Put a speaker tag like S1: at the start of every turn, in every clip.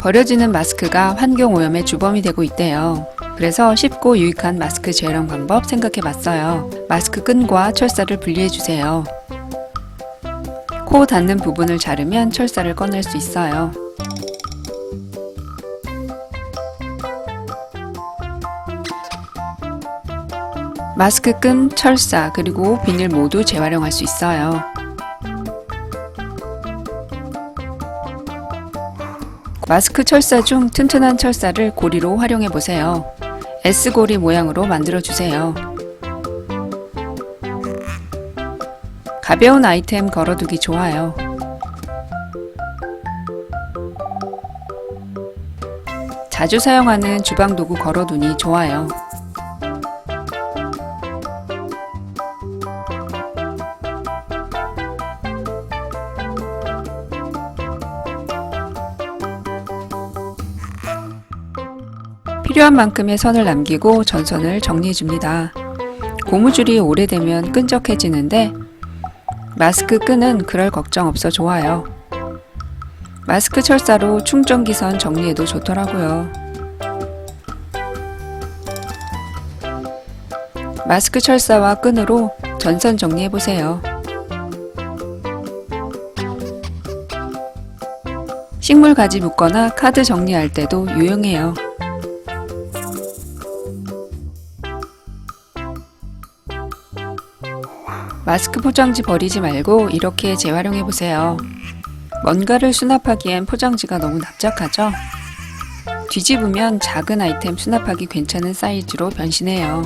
S1: 버려지는 마스크가 환경 오염의 주범이 되고 있대요. 그래서 쉽고 유익한 마스크 재활용 방법 생각해 봤어요. 마스크 끈과 철사를 분리해 주세요. 코 닿는 부분을 자르면 철사를 꺼낼 수 있어요. 마스크 끈, 철사, 그리고 비닐 모두 재활용할 수 있어요. 마스크 철사 중 튼튼한 철사를 고리로 활용해 보세요. S고리 모양으로 만들어 주세요. 가벼운 아이템 걸어두기 좋아요. 자주 사용하는 주방 도구 걸어두니 좋아요. 필요한 만큼의 선을 남기고 전선을 정리해 줍니다. 고무줄이 오래되면 끈적해지는데 마스크 끈은 그럴 걱정 없어 좋아요. 마스크 철사로 충전기 선 정리해도 좋더라고요. 마스크 철사와 끈으로 전선 정리해 보세요. 식물 가지 묶거나 카드 정리할 때도 유용해요. 마스크 포장지 버리지 말고 이렇게 재활용해 보세요. 뭔가를 수납하기엔 포장지가 너무 납작하죠? 뒤집으면 작은 아이템 수납하기 괜찮은 사이즈로 변신해요.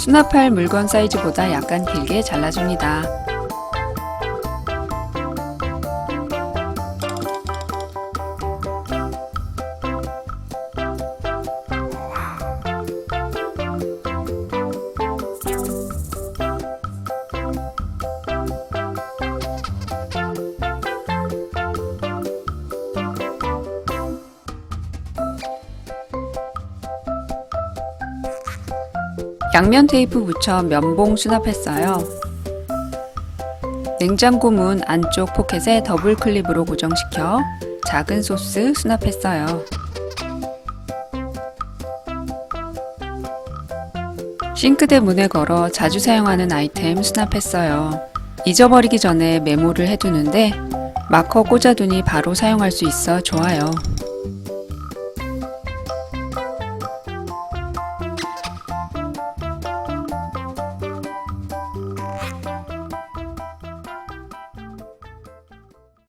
S1: 수납할 물건 사이즈보다 약간 길게 잘라줍니다. 양면 테이프 붙여 면봉 수납했어요. 냉장고 문 안쪽 포켓에 더블 클립으로 고정시켜 작은 소스 수납했어요. 싱크대 문에 걸어 자주 사용하는 아이템 수납했어요. 잊어버리기 전에 메모를 해두는데 마커 꽂아두니 바로 사용할 수 있어 좋아요.